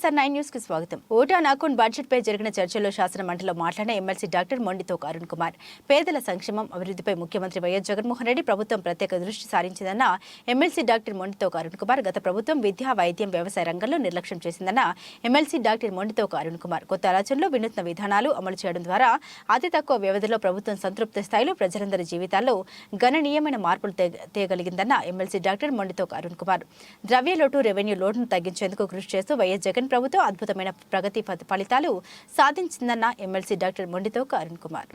YSR nine న్యూస్కి స్వాగతం. Vote on account budget పై జరిగిన చర్చలో శాసన మండలిలో మాట్లాడిన ఎమ్మెల్సీ డాక్టర్ మొండితోక్ అరుణ్ కుమార్. పేదల సంక్షేమం అభివృద్ధిపై ముఖ్యమంత్రి వైఎస్ జగన్మోహన్ రెడ్డి ప్రభుత్వం ప్రత్యేక దృష్టి సారించిందన్న ఎమ్మెల్సీ డాక్టర్ మొండితోక్ అరుణ్ కుమార్ గత ప్రభుత్వం విద్యా వైద్యం వ్యవసాయ రంగంలో నిర్లక్ష్యం చేసిందన్న ఎమ్మెల్సీ డాక్టర్ మొండితోక్ అరుణ్ కుమార్. కొత్త ఆలోచనలో వినూత్న విధానాలు అమలు చేయడం ద్వారా అతి తక్కువ వ్యవధిలో ప్రభుత్వం సంతృప్త స్థాయిలో ప్రజలందరి జీవితాల్లో గణనీయమైన మార్పులు తేగలిగిందన్న ఎమ్మెల్సీ డాక్టర్ మొండితోక్ అరుణ్ కుమార్. ద్రవ్య లోటు రెవెన్యూ లోటును తగ్గించేందుకు కృషి చేస్తూ వైఎస్ జగన్ ప్రభుత్వం అద్భుతమైన ప్రగతి ఫలితాలు సాధించిందన్న MLC doctor Mondithoka Arun Kumar.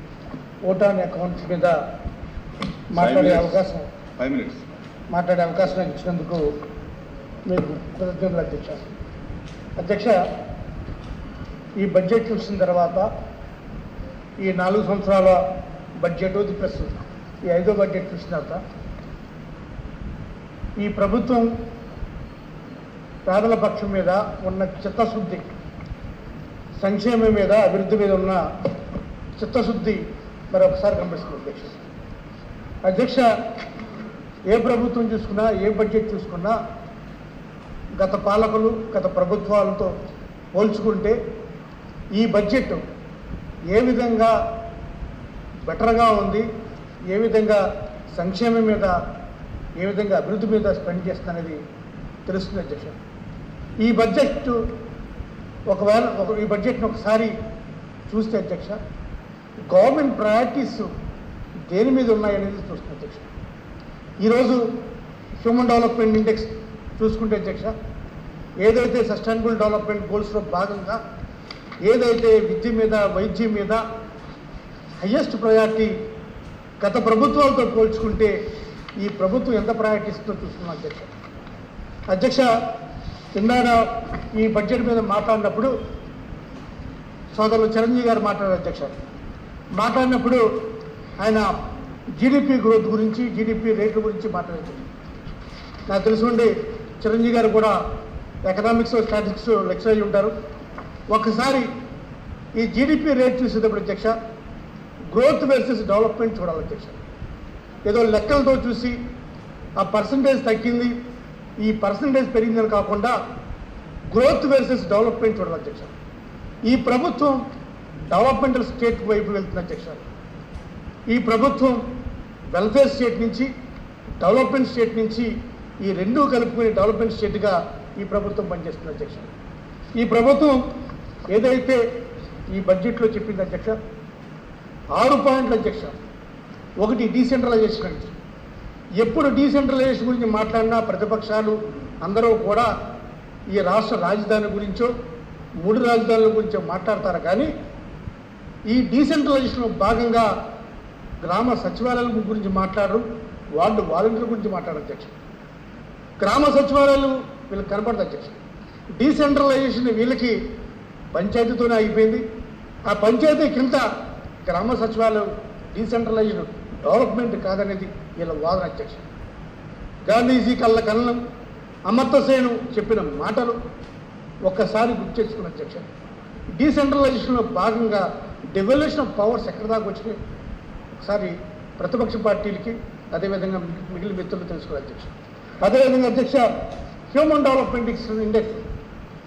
Vote on accounts మీద మాట్లాడే అవకాశం మాట్లాడే అవకాశం నాకు ఇచ్చినందుకు మీకు కృతజ్ఞతలు అధ్యక్ష. అధ్యక్ష ఈ బడ్జెట్ చూసిన తర్వాత ఈ నాలుగు సంవత్సరాల బడ్జెట్ ఇది ప్లస్ ఈ ఐదో బడ్జెట్ చూసిన తర్వాత ఈ ప్రభుత్వం పేదల పక్షం మీద ఉన్న చిత్తశుద్ధి సంక్షేమం మీద అభివృద్ధి మీద ఉన్న చిత్తశుద్ధి మరొకసారి కనిపిస్తుంది అధ్యక్ష. అధ్యక్ష ఏ ప్రభుత్వం చూసుకున్నా ఏ బడ్జెట్ చూసుకున్నా గత పాలకులు గత ప్రభుత్వాలతో పోల్చుకుంటే ఈ బడ్జెట్ ఏ విధంగా బెటర్గా ఉంది ఏ విధంగా సంక్షేమం మీద ఏ విధంగా అభివృద్ధి మీద స్పెండ్ చేస్తున్నది తెలుస్తుంది అధ్యక్ష. ఈ బడ్జెట్ ఒకవేళ ఒక ఈ బడ్జెట్ని ఒకసారి చూస్తే అధ్యక్ష గవర్నమెంట్ ప్రయారిటీస్ దేని మీద ఉన్నాయనేది చూస్తుంది అధ్యక్ష. ఈరోజు హ్యూమన్ డెవలప్మెంట్ ఇండెక్స్ చూసుకుంటే అధ్యక్ష ఏదైతే సస్టైనబుల్ డెవలప్మెంట్ గోల్స్లో భాగంగా ఏదైతే విద్య మీద వైద్యం మీద హయ్యెస్ట్ ప్రయారిటీ గత ప్రభుత్వాలతో పోల్చుకుంటే ఈ ప్రభుత్వం ఎంత ప్రయారిటీస్తుందో చూస్తున్నాం అధ్యక్ష? అధ్యక్ష ఇందాక ఈ బడ్జెట్ మీద మాట్లాడినప్పుడు సోదరులు చిరంజీవి గారు మాట్లాడారు అధ్యక్ష. మాట్లాడినప్పుడు ఆయన జీడిపి గ్రోత్ గురించి జీడిపి రేట్ల గురించి మాట్లాడారు. నాకు తెలుసుండి చిరంజీవి గారు కూడా ఎకనామిక్స్ స్టాటిస్టిక్స్ లెక్చర్ అయి ఉంటారు. ఒకసారి ఈ జీడిపి రేట్ చూసేటప్పుడు అధ్యక్ష గ్రోత్ వర్సెస్ డెవలప్మెంట్ చూడాలి అధ్యక్ష. ఏదో లెక్కలతో చూసి ఆ పర్సంటేజ్ తగ్గింది ఈ పర్సంటేజ్ పెరిగిందని కాకుండా గ్రోత్ వర్సెస్ డెవలప్మెంట్ చూడాలి అధ్యక్ష. ఈ ప్రభుత్వం డెవలప్మెంటల్ స్టేట్ వైపు వెళ్తుంది అధ్యక్ష. ఈ ప్రభుత్వం వెల్ఫేర్ స్టేట్ నుంచి డెవలప్మెంట్ స్టేట్ నుంచి ఈ రెండూ కలుపుకుని డెవలప్మెంట్ స్టేట్గా ఈ ప్రభుత్వం పనిచేస్తుంది అధ్యక్ష. ఈ ప్రభుత్వం ఏదైతే ఈ బడ్జెట్లో చెప్పింది అధ్యక్ష ఆరు పాయింట్ల అధ్యక్ష. ఒకటి డీసెంట్రలైజేషన్ అధ్యక్ష ఎప్పుడు డీసెంట్రలైజేషన్ గురించి మాట్లాడినా ప్రతిపక్షాలు అందరూ కూడా ఈ రాష్ట్ర రాజధాని గురించో మూడు రాజధానుల గురించో మాట్లాడతారు. కానీ ఈ డీసెంట్రలైజేషన్ భాగంగా గ్రామ సచివాలయాల గురించి మాట్లాడరు వాళ్ళు వాలంటీర్ల గురించి మాట్లాడరు అధ్యక్ష గ్రామ సచివాలయాలు వీళ్ళకి కనపడదు అధ్యక్ష డీసెంట్రలైజేషన్ వీళ్ళకి పంచాయతీతోనే అయిపోయింది. ఆ పంచాయతీ కింద గ్రామ సచివాలయం డీసెంట్రలైజ్డ్ డెవలప్మెంట్ కాదనేది వీళ్ళ వాదన అధ్యక్ష గాంధీజీ కళ్ళ కళ్ళం అమర్తసేను చెప్పిన మాటలు ఒక్కసారి గుర్తు చేసుకున్న అధ్యక్ష డీసెంట్రలైజేషన్లో భాగంగా డెవల్యూషన్ ఆఫ్ పవర్స్ ఎక్కడి దాకా వచ్చినాయి? ఒకసారి ప్రతిపక్ష పార్టీలకి అదేవిధంగా మిగిలిన మిత్రులు తెలుసుకోవాలి అధ్యక్ష అదేవిధంగా అధ్యక్ష హ్యూమన్ డెవలప్మెంట్ ఇండెక్స్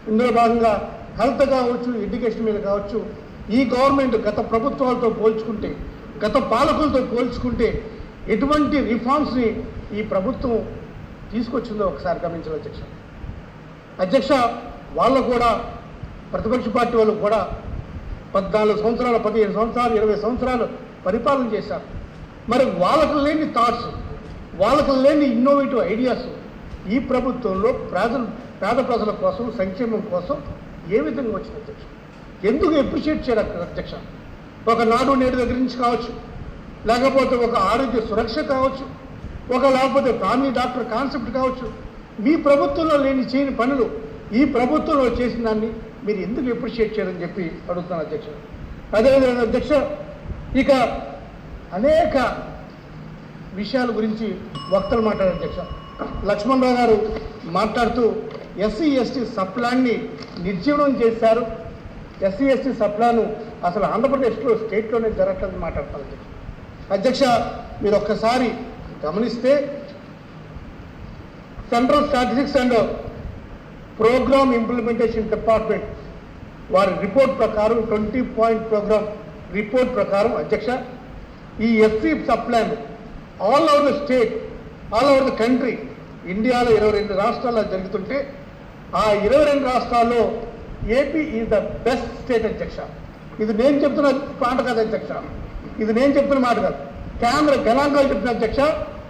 ఇందులో భాగంగా హెల్త్ కావచ్చు ఎడ్యుకేషన్ మీద కావచ్చు ఈ గవర్నమెంట్ గత ప్రభుత్వాలతో పోల్చుకుంటే గత పాలకులతో పోల్చుకుంటే ఎటువంటి రిఫార్మ్స్ని ఈ ప్రభుత్వం తీసుకొచ్చిందో ఒకసారి గమనించాలి అధ్యక్ష. అధ్యక్ష వాళ్ళు కూడా ప్రతిపక్ష పార్టీ వాళ్ళు కూడా పద్నాలుగు సంవత్సరాలు పదిహేను సంవత్సరాలు ఇరవై సంవత్సరాలు పరిపాలన చేశారు. మరి వాళ్ళకు లేని థాట్స్ వాళ్ళకు లేని ఇన్నోవేటివ్ ఐడియాస్ ఈ ప్రభుత్వంలో ప్రజలు పేద ప్రజల కోసం సంక్షేమం కోసం ఏ విధంగా వచ్చింది అధ్యక్ష? ఎందుకు ఎప్రిషియేట్ చేయరు అధ్యక్ష? ఒక నాడు నేడు దగ్గర నుంచి కావచ్చు. లేకపోతే ఒక ఆరోగ్య సురక్ష కావచ్చు. ఒక లేకపోతే ఫ్యామిలీ డాక్టర్ కాన్సెప్ట్ కావచ్చు. మీ ప్రభుత్వంలో లేని చేయని పనులు ఈ ప్రభుత్వంలో చేసిన దాన్ని మీరు ఎందుకు అప్రిషియేట్ చేయాలని చెప్పి అడుగుతున్నాను అధ్యక్ష. అదేవిధంగా అధ్యక్ష ఇక అనేక విషయాల గురించి వక్తలు మాట్లాడారు అధ్యక్ష. లక్ష్మణరావు గారు మాట్లాడుతూ ఎస్సీ ఎస్టీ సప్లాన్ని నిర్జీవనం చేశారు. ఎస్సీ ఎస్టీ సప్లాను అసలు ఆంధ్రప్రదేశ్లో స్టేట్లోనే జరగట్లేదు మాట్లాడతాను అధ్యక్ష అధ్యక్ష మీరు ఒక్కసారి గమనిస్తే central statistics and programme implementation department వారి రిపోర్ట్ ప్రకారం ట్వంటీ పాయింట్ ప్రోగ్రామ్ రిపోర్ట్ ప్రకారం అధ్యక్ష ఈ SC subplan all over the state all over the country ఇండియాలో ఇరవై రెండు రాష్ట్రాల్లో జరుగుతుంటే ఆ ఇరవై రెండు రాష్ట్రాల్లో AP is the best state అధ్యక్ష. ఇది నేను చెప్తున్న మాట కాదు అధ్యక్ష. ఇది నేను చెప్తున్న మాట కాదు. కేంద్ర గణాంకాలు చెప్తున్న అధ్యక్ష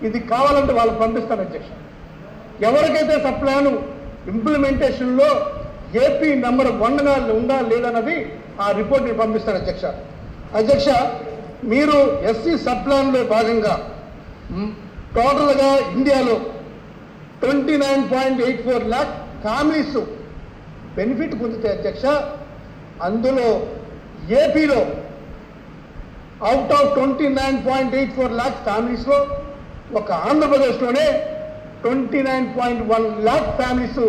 ఇది కావాలంటే వాళ్ళు పంపిస్తారు అధ్యక్ష. ఎవరికైతే సప్లాను ఇంప్లిమెంటేషన్లో ఏపీ నెంబర్ వన్గా ఉందా లేదన్నది ఆ రిపోర్ట్ని పంపిస్తారు అధ్యక్ష. అధ్యక్ష మీరు ఎస్సీ సప్లాన్లో భాగంగా టోటల్గా ఇండియాలో twenty nine point eight four lakh families benefit పొందుతాయి అధ్యక్ష. అందులో ఏపీలో out of twenty nine point eight four lakhs ఫ్యామిలీస్లో ఒక ఆంధ్రప్రదేశ్లోనే twenty nine point one lakh families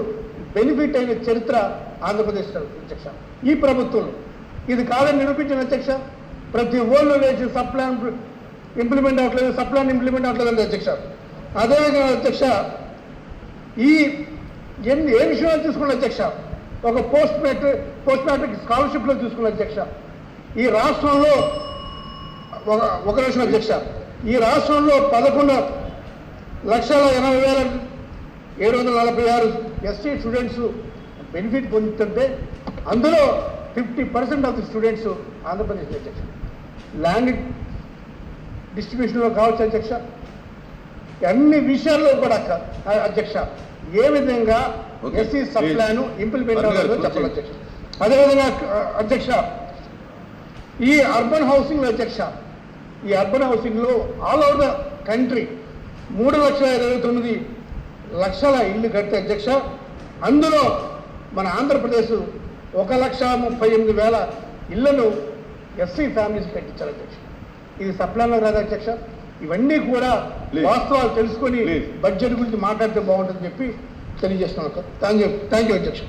benefit అయిన చరిత్ర ఆంధ్రప్రదేశ్ అధ్యక్ష. ఈ ప్రభుత్వంలో ఇది కాదని నిరూపించిన అధ్యక్ష. ప్రతి ఓళ్ళు లేచి సప్లాన్ ఇంప్లిమెంట్ అవ్వట్లేదు సప్లాన్ ఇంప్లిమెంట్ అవ్వట్లేదు అధ్యక్ష. అదేవిధంగా అధ్యక్ష ఈ ఎన్ని ఏ విషయంలో చూసుకున్న అధ్యక్ష ఒక పోస్ట్ మ్యాట్రిక్ పోస్ట్ మ్యాట్రిక్ స్కాలర్షిప్లో చూసుకున్న అధ్యక్ష. ఈ రాష్ట్రంలో ఒక ఒక నిమిషం అధ్యక్ష ఈ రాష్ట్రంలో పదకొండు లక్షల ఎనభై వేల ఏడు వందల నలభై ఆరు ఎస్టీ స్టూడెంట్స్ బెనిఫిట్ పొందుతుంటే అందులో fifty percent of the students Andhra Pradesh అధ్యక్ష ల్యాండ్ డిస్ట్రిబ్యూషన్లో కావచ్చు అధ్యక్ష అన్ని విషయాల్లో కూడా అధ్యక్ష ఏ విధంగా. ఎస్సీ సప్లాను ఇంప్లిమెంట్ వర్మ గారు, అవ్వాలో చెప్పాలి. అధ్యక్ష అదేవిధంగా అధ్యక్ష ఈ అర్బన్ హౌసింగ్ అధ్యక్ష ఈ అర్బన్ హౌసింగ్లో ఆల్ ఓవర్ ద కంట్రీ మూడు లక్షల ఇరవై తొమ్మిది లక్షల ఇల్లు కడితే అధ్యక్ష అందులో మన ఆంధ్రప్రదేశ్ ఒక లక్ష ముప్పై ఎనిమిది వేల ఇళ్ళను ఎస్సీ ఫ్యామిలీస్ కట్టించారు అధ్యక్ష. ఇది సప్లాన్లో రాదు అధ్యక్ష? ఇవన్నీ కూడా. వాస్తవాలు తెలుసుకొని. బడ్జెట్ గురించి మాట్లాడితే బాగుంటుందని చెప్పి తెలియజేస్తున్నాను. థ్యాంక్ యూ థ్యాంక్ యూ అధ్యక్ష.